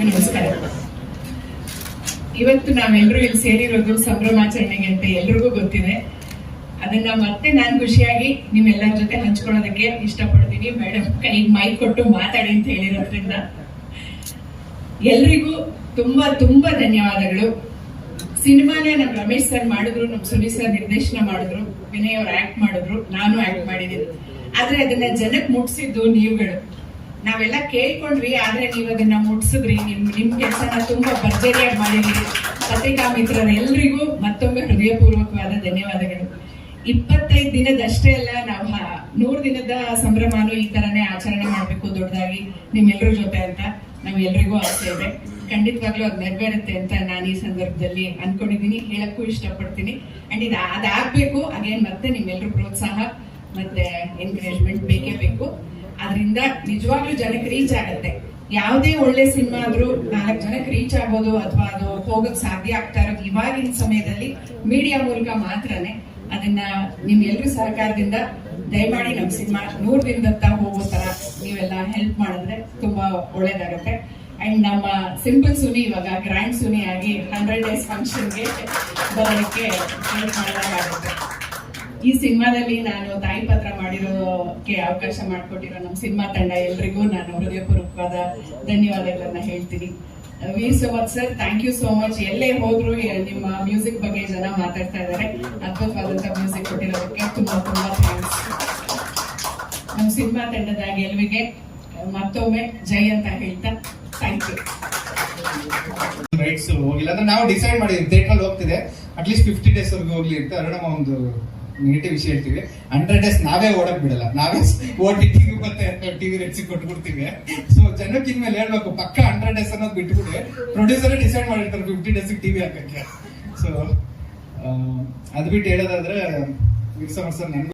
ನಮಸ್ಕಾರ. ಇವತ್ತು ನಾವೆಲ್ಲರೂ ಇಲ್ಲಿ ಸೇರಿರೋದು ಸಂಭ್ರಮಾಚರಣೆಗೆ ಅಂತ ಎಲ್ರಿಗೂ ಗೊತ್ತಿದೆ. ಅದನ್ನ ಮತ್ತೆ ನಾನು ಖುಷಿಯಾಗಿ ನಿಮ್ಮೆಲ್ಲರ ಜೊತೆ ಹಂಚ್ಕೊಳ್ಳೋದಕ್ಕೆ ಇಷ್ಟಪಡ್ತೀನಿ. ಮೇಡಮ್ ಕೈಗೆ ಮೈಕ್ ಕೊಟ್ಟು ಮಾತಾಡಿ ಅಂತ ಹೇಳಿರೋದ್ರಿಂದ. ಎಲ್ರಿಗೂ ತುಂಬಾ ತುಂಬಾ ಧನ್ಯವಾದಗಳು. ಸಿನಿಮಾನ ನಮ್ ರಮೇಶ್ ಸರ್ ಮಾಡಿದ್ರು, ನಮ್ ಸುನಿ ಸರ್ ನಿರ್ದೇಶನ ಮಾಡಿದ್ರು, ವಿನಯ್ ಅವ್ರು ಆಕ್ಟ್ ಮಾಡಿದ್ರು, ನಾನು ಆಕ್ಟ್ ಮಾಡಿದ್ದೀನಿ. ಆದ್ರೆ ಅದನ್ನ ಜನಕ್ಕೆ ಮುಟ್ಸಿದ್ದು ನೀವುಗಳು. ನಾವೆಲ್ಲ ಕೇಳ್ಕೊಂಡ್ವಿ, ಆದ್ರೆ ನೀವು ಅದನ್ನ ಮುಟ್ಸಿದ್ರಿ. ನಿಮ್ ನಿಮ್ ಕೆಲಸನ ತುಂಬಾ ಭರ್ಜರಿಯಾಗಿ ಮಾಡಿದ್ರಿ ಪತ್ರಿಕಾ ಮಿತ್ರರ ಎಲ್ರಿಗೂ ಮತ್ತೊಮ್ಮೆ ಹೃದಯಪೂರ್ವಕವಾದ ಧನ್ಯವಾದಗಳು. ಇಪ್ಪತ್ತೈದು ದಿನದಷ್ಟೇ ಅಲ್ಲ, ನಾವು ನೂರ್ ದಿನದ ಸಂಭ್ರಮನು ಈ ತರನೇ ಆಚರಣೆ ಮಾಡ್ಬೇಕು ದೊಡ್ಡದಾಗಿ ನಿಮ್ಮೆಲ್ಲರ ಜೊತೆ ಅಂತ ನಾವೆಲ್ರಿಗೂ ಆಸೆ ಇದೆ. ಖಂಡಿತವಾಗ್ಲೂ ಅದು ನೆರವೇರುತ್ತೆ ಅಂತ ನಾನು ಈ ಸಂದರ್ಭದಲ್ಲಿ ಅನ್ಕೊಂಡಿದ್ದೀನಿ, ಹೇಳಕ್ಕೂ ಇಷ್ಟಪಡ್ತೀನಿ. ಅಂಡ್ ಇದು ಅದಾಗ್ಬೇಕು ಅಗೇನ್ ಮತ್ತೆ ನಿಮ್ಮೆಲ್ಲರ ಪ್ರೋತ್ಸಾಹ ಮತ್ತೆ ಎನ್ಕರೇಜ್ಮೆಂಟ್ ಬೇಕೇ ಬೇಕು. ಅದರಿಂದ ನಿಜವಾಗ್ಲೂ ಜನಕ್ಕೆ ರೀಚ್ ಆಗತ್ತೆ. ಯಾವುದೇ ಒಳ್ಳೆ ಸಿನಿಮಾ ಆದ್ರೂ ನಾಲ್ಕು ಜನಕ್ಕೆ ರೀಚ್ ಆಗೋದು ಅಥವಾ ಅದು ಹೋಗಕ್ ಸಾಧ್ಯ ಆಗ್ತಾ ಇರೋದು ಇವಾಗಿನ ಸಮಯದಲ್ಲಿ ಮೀಡಿಯಾ ಮೂಲಕ ಮಾತ್ರನೇ. ಅದನ್ನ ನಿಮ್ಮೆಲ್ಲರ ಸಹಕಾರದಿಂದ ದಯಮಾಡಿ ನಮ್ಮ ಸಿನಿಮಾ ನೂರ್ ದಿನದತ್ತ ಹೋಗೋ ತರ ನೀವೆಲ್ಲ ಹೆಲ್ಪ್ ಮಾಡಿದ್ರೆ ತುಂಬಾ ಒಳ್ಳೇದಾಗತ್ತೆ. ಅಂಡ್ ನಮ್ಮ ಸಿಂಪಲ್ ಸುನಿ ಇವಾಗ ಗ್ರ್ಯಾಂಡ್ ಸುನಿ ಆಗಿ ಹಂಡ್ರೆಡ್ ಡೇಸ್ ಫಂಕ್ಷನ್ಗೆ ಬರೋದಕ್ಕೆ ಹೆಲ್ಪ್ ಮಾಡಿದಾಗುತ್ತೆ ಈ ಸಿನಿಮಾದಲ್ಲಿ ನಾನು ತಾಯಿ ಪತ್ರ ಮಾಡಿರೋಕೆ ಅವಕಾಶ ಮಾಡಿಕೊಟ್ಟಿರೋ ನಮ್ಮ ಸಿನಿಮಾ ತಂಡ ಎಲ್ರಿಗೂ ನಾನು ಹೃದಯಪೂರ್ವಕವಾದ ಧನ್ಯವಾದಗಳನ್ನ ಹೇಳ್ತೀನಿ. ವೀರ್ so much sir thank you so much ಎಲ್ಲೇ ಹೋದ್ರು ನಿಮ್ಮ ಮ್ಯೂಸಿಕ್ ಬಗ್ಗೆ ಜನ ಮಾತಾಡ್ತಾ ಇದ್ದಾರೆ. ಅದ್ಭುತವಾದಂತ ಮ್ಯೂಸಿಕ್ ಕೊಟ್ಟಿರೋದಕ್ಕೆ ತುಂಬಾ ತುಂಬಾ ಥ್ಯಾಂಕ್ಸ್ ನಮ್ಮ ಸಿನಿಮಾ ತಂಡದ ಗೆಲುವಿಗೆ ಮತ್ತೊಮ್ಮೆ ಜೈ ಅಂತ ಹೇಳ್ತಾ ಥ್ಯಾಂಕ್ ಯು ರೈಟ್ಸ್ ಹೋಗಿಲ್ಲ. ಅಂದ್ರೆ ನಾವು ಡಿಸೈಡ್ ಮಾಡಿದ್ವಿ ಥಿಯೇಟರ್ ಹೋಗ್ತಿದೆ. ಅಟ್ಲೀಸ್ಟ್ ಫಿಫ್ಟಿ ಡೇಸ್ ವರೆಗೂ ಹೋಗ್ಲಿ ಅಂತ. ಅರುಣಮ್ಮ ಒಂದು ನೆಗೆಟಿವ್ ವಿಷಯ ಹೇಳ್ತೀವಿ. ಹಂಡ್ರೆಡ್ ಡೇಸ್ ನಾವೇ ಓಡಕ್ ಬಿಡಲ್ಲ. ನಾವೇ ಓಟಿ ಟಿವಿ ಮತ್ತೆ ಟಿವಿ ರೆಟ್ಸಿ ಕೊಟ್ಬಿಡ್ತೀವಿ. ಸೊ ಜನಕ್ಕೆ ಇನ್ಮೇಲೆ ಹೇಳ್ಬೇಕು, ಪಕ್ಕ ಹಂಡ್ರೆಡ್ ಡೇಸ್ ಅನ್ನೋದು ಬಿಟ್ಬಿಟ್ಟು ಪ್ರೊಡ್ಯೂಸರ್ ಡಿಸೈಡ್ ಮಾಡಿರ್ತಾರೆ ಫಿಫ್ಟಿ ಡೇಸ್ ಟಿವಿ ಹಾಕಕ್ಕೆ. ಸೊ ಅದು ಬಿಟ್ಟು ಹೇಳೋದಾದ್ರೆ ಮಿಕ್ಸ್ ನನ್ಗೂ